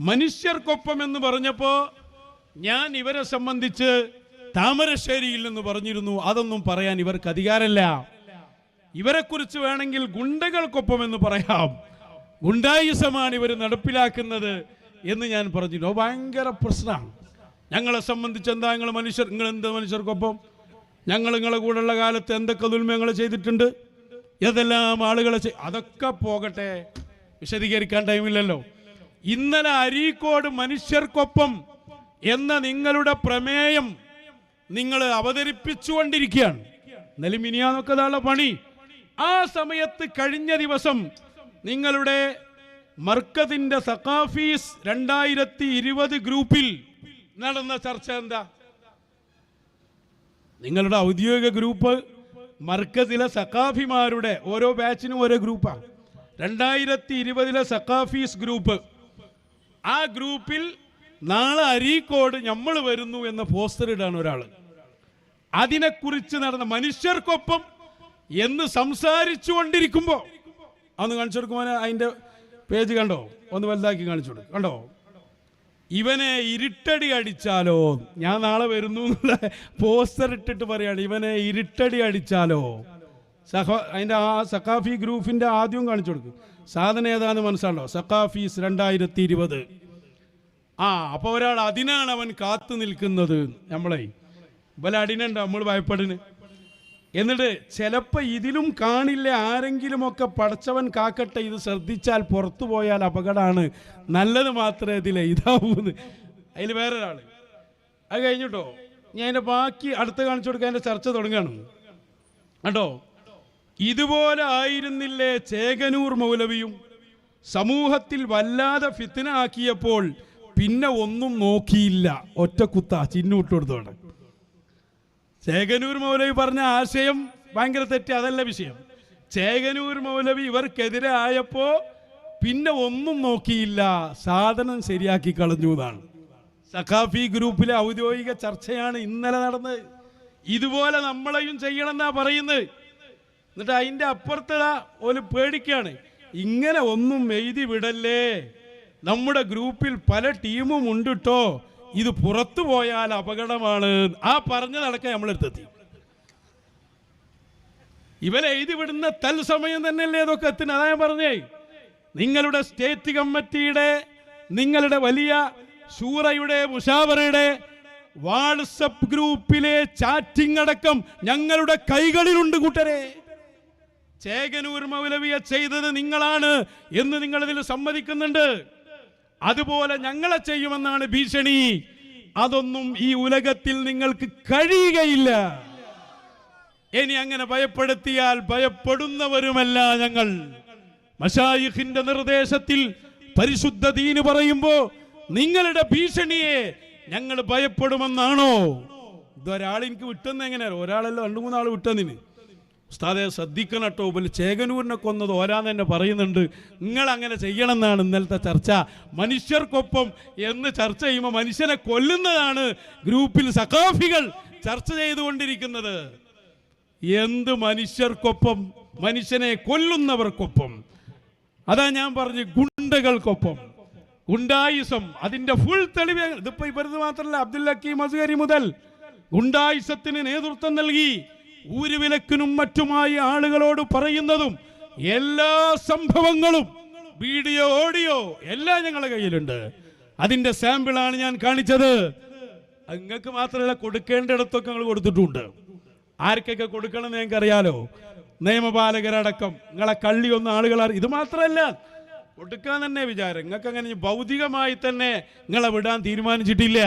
മനുഷ്യർക്കൊപ്പം എന്ന് പറഞ്ഞപ്പോൾ ഞാൻ ഇവരെ സംബന്ധിച്ച് താമരശ്ശേരിയിൽ നിന്ന് പറഞ്ഞിരുന്നു. അതൊന്നും പറയാൻ ഇവർക്ക് അധികാരമല്ല. ഇവരെക്കുറിച്ച് വേണമെങ്കിൽ ഗുണ്ടകൾക്കൊപ്പം എന്ന് പറയാം. ഗുണ്ടായുസമാണ് ഇവർ നടപ്പിലാക്കുന്നത് എന്ന് ഞാൻ പറഞ്ഞിരുന്നു. ഭയങ്കര പ്രശ്നമാണ്. ഞങ്ങളെ സംബന്ധിച്ച് എന്താ നിങ്ങൾ മനുഷ്യർ നിങ്ങൾ എന്ത് മനുഷ്യർക്കൊപ്പം? ഞങ്ങൾ നിങ്ങളെ കൂടെയുള്ള കാലത്ത് എന്തൊക്കെ ദുൽമങ്ങൾ ചെയ്തിട്ടുണ്ട്? ഏതെല്ലാം ആളുകളെ അതൊക്കെ പോകട്ടെ. വിശദീകരിക്കാൻ ടൈമില്ലല്ലോ ഇന്നലെ അരീക്കോട് മനുഷ്യർക്കൊപ്പം എന്ന നിങ്ങളുടെ പ്രമേയം നിങ്ങൾ അവതരിപ്പിച്ചുകൊണ്ടിരിക്കുകയാണ്. എന്നാലും മിനിയാന്നൊക്കെ പണി. ആ സമയത്ത് കഴിഞ്ഞ ദിവസം നിങ്ങളുടെ മർക്കതിന്റെ സഖാഫീസ് രണ്ടായിരത്തി ഇരുപത് ഗ്രൂപ്പിൽ നടന്ന ചർച്ച എന്താ? നിങ്ങളുടെ ഔദ്യോഗിക ഗ്രൂപ്പ് മർക്കസിലെ സഖാഫിമാരുടെ ഓരോ ബാച്ചിനും ഓരോ ഗ്രൂപ്പാണ് രണ്ടായിരത്തി ഇരുപതിലെ സഖാഫീസ് ഗ്രൂപ്പ് ആ ഗ്രൂപ്പിൽ നാളെ അരീക്കോട് നമ്മൾ വരുന്നു എന്ന പോസ്റ്റർ ഇടാണ് ഒരാൾ. അതിനെക്കുറിച്ച് നടന്ന മനുഷ്യർക്കൊപ്പം എന്ന് സംസാരിച്ചു കൊണ്ടിരിക്കുമ്പോൾ അന്ന് കാണിച്ചു കൊടുക്കുമ്പോൾ അതിന്റെ പേജ് കണ്ടോ? ഒന്ന് വലുതാക്കി കാണിച്ചു കൊടുക്കും. കണ്ടോ? ഇവനെ ഇരുട്ടടി അടിച്ചാലോ? ഞാൻ നാളെ വരുന്നു എന്നുള്ള പോസ്റ്റർ ഇട്ടിട്ട് പറയാണ് ഇവനെ ഇരുട്ടടി അടിച്ചാലോ? സഹ അതിന്റെ ആ സഖാഫി ഗ്രൂപ്പിന്റെ ആദ്യം കാണിച്ചു കൊടുക്കും. സാധനം ഏതാന്ന് മനസ്സിലാണല്ലോ സക്കാഫീസ് രണ്ടായിരത്തി ഇരുപത് ആ അപ്പോൾ ഒരാൾ അതിനാണ് അവൻ കാത്തു നിൽക്കുന്നത്. നമ്മളെ ഇവല അടിനുണ്ട് നമ്മൾ ഭയപ്പെടുന്നു. എന്നിട്ട് ചിലപ്പോൾ ഇതിലും കാണില്ല ആരെങ്കിലുമൊക്കെ പടച്ചവൻ കാക്കട്ടെ ഇത് ശ്രദ്ധിച്ചാൽ പുറത്തു പോയാൽ അപകടമാണ്. നല്ലത് മാത്രമേ ഇതിലെ ഇതാവൂന്ന്. അതിൽ വേറൊരാൾ അത് കഴിഞ്ഞിട്ടോ? ഞാൻ ബാക്കി അടുത്ത് കാണിച്ചു കൊടുക്കാൻ എന്റെ ചർച്ച തുടങ്ങുകയാണ്. കേട്ടോ ഇതുപോലെ ആയിരുന്നില്ലേ ചേകനൂർ മൗലവിയും? സമൂഹത്തിൽ വല്ലാതെ ഫിത്തിന ആക്കിയപ്പോൾ പിന്നെ ഒന്നും നോക്കിയില്ല. ഒറ്റ ഒറ്റക്കുത്ത ചിന്നൂട്ട് കൊടുത്തോണ്ട്. ചേകനൂർ മൗലവി പറഞ്ഞ ആശയം ഭയങ്കര തെറ്റ് അതല്ല വിഷയം. ചേകനൂർ മൗലവി ഇവർക്കെതിരെ ആയപ്പോ പിന്നെ ഒന്നും നോക്കിയില്ല. സാധനം ശരിയാക്കി കളഞ്ഞു എന്നാണ്. സഖാഫി ഗ്രൂപ്പിലെ ഔദ്യോഗിക ചർച്ചയാണ് ഇന്നലെ നടന്നത്. ഇതുപോലെ നമ്മളെയും ചെയ്യണമെന്നാ പറയുന്നത്. എന്നിട്ട് അതിന്റെ അപ്പുറത്തുള്ള ഒരു പേടിക്കാണ്. ഇങ്ങനെ ഒന്നും എഴുതി വിടല്ലേ? നമ്മുടെ ഗ്രൂപ്പിൽ പല ടീമും ഉണ്ട് ഇത് പുറത്തു പോയാൽ അപകടമാണ്. ആ പറഞ്ഞതടക്കം നമ്മളെടുത്തെത്തി. ഇവരെ എഴുതി വിടുന്ന തൽസമയം തന്നെയല്ലേ ഇതൊക്കെ എത്തുന്നത് അതാ ഞാൻ പറഞ്ഞേ. നിങ്ങളുടെ സ്റ്റേറ്റ് കമ്മിറ്റിയുടെ നിങ്ങളുടെ വലിയ സൂറയുടെ മുഷാവറയുടെ വാട്സപ്പ് ഗ്രൂപ്പിലെ ചാറ്റിംഗ് അടക്കം ഞങ്ങളുടെ കൈകളിലുണ്ട് കൂട്ടരെ. ചേകനൂർ മൗലവിയെ ചെയ്തത് നിങ്ങളാണ് എന്ന് നിങ്ങൾ ഇതിൽ സമ്മതിക്കുന്നുണ്ട്. അതുപോലെ ഞങ്ങളെ ചെയ്യുമെന്നാണ് ഭീഷണി. അതൊന്നും ഈ ഉലകത്തിൽ നിങ്ങൾക്ക് കഴിയുകയില്ല. ഇനി അങ്ങനെ ഭയപ്പെടുത്തിയാൽ ഭയപ്പെടുന്നവരുമല്ല ഞങ്ങൾ. മഷായിഖിന്റെ നിർദ്ദേശത്തിൽ പരിശുദ്ധ ദീന് പറയുമ്പോ നിങ്ങളുടെ ഭീഷണിയെ ഞങ്ങൾ ഭയപ്പെടുമെന്നാണോ? ഇതൊരാൾ എനിക്ക് വിട്ടെന്ന് എങ്ങനെയാണ് ഒരാളല്ല രണ്ടു മൂന്നാൾ വിട്ടെന്നിന്. ഉസ്താദെ ശ്രദ്ധിക്കണം കേട്ടോ പോലെ ചേകനൂരിനെ കൊന്നത് ഓരാന്ന് തന്നെ പറയുന്നുണ്ട്. നിങ്ങൾ അങ്ങനെ ചെയ്യണമെന്നാണ് ഇന്നലത്തെ ചർച്ച. മനുഷ്യർക്കൊപ്പം എന്ന് ചർച്ച ചെയ്യുമ്പോൾ മനുഷ്യനെ കൊല്ലുന്നതാണ് ഗ്രൂപ്പിൽ സഖാഫികൾ ചർച്ച ചെയ്തുകൊണ്ടിരിക്കുന്നത്. എന്ത് മനുഷ്യർക്കൊപ്പം? മനുഷ്യനെ കൊല്ലുന്നവർക്കൊപ്പം. അതാ ഞാൻ പറഞ്ഞു ഗുണ്ടകൾക്കൊപ്പം. ഗുണ്ടായുസം അതിന്റെ ഫുൾ തെളിവ് ഇതിപ്പോ ഇവരത് മാത്രമല്ല അബ്ദുൽ ഹക്കീം അസ്ഗരി മുതൽ ഗുണ്ടായുസത്തിന് നേതൃത്വം നൽകി. ഊരുവിലക്കിനും മറ്റുമായി ആളുകളോട് പറയുന്നതും എല്ലാ സംഭവങ്ങളും വീഡിയോ ഓഡിയോ എല്ലാം ഞങ്ങളുടെ കയ്യിലുണ്ട്. അതിന്റെ സാമ്പിളാണ് ഞാൻ കാണിച്ചത്. നിങ്ങൾക്ക് മാത്രമല്ല കൊടുക്കേണ്ടിടത്തൊക്കെ ഞങ്ങൾ കൊടുത്തിട്ടുണ്ട്. ആർക്കൊക്കെ കൊടുക്കണം എന്ന് ഞങ്ങൾക്ക് അറിയാലോ നിയമപാലകരടക്കം നിങ്ങളെ കള്ളി ഒന്ന് ആളുകൾ ഇത് മാത്രമല്ല കൊടുക്കാൻ തന്നെ വിചാരം. നിങ്ങൾക്ക് അങ്ങനെ ഭൗതികമായി തന്നെ നിങ്ങളെ വിടാൻ തീരുമാനിച്ചിട്ടില്ല.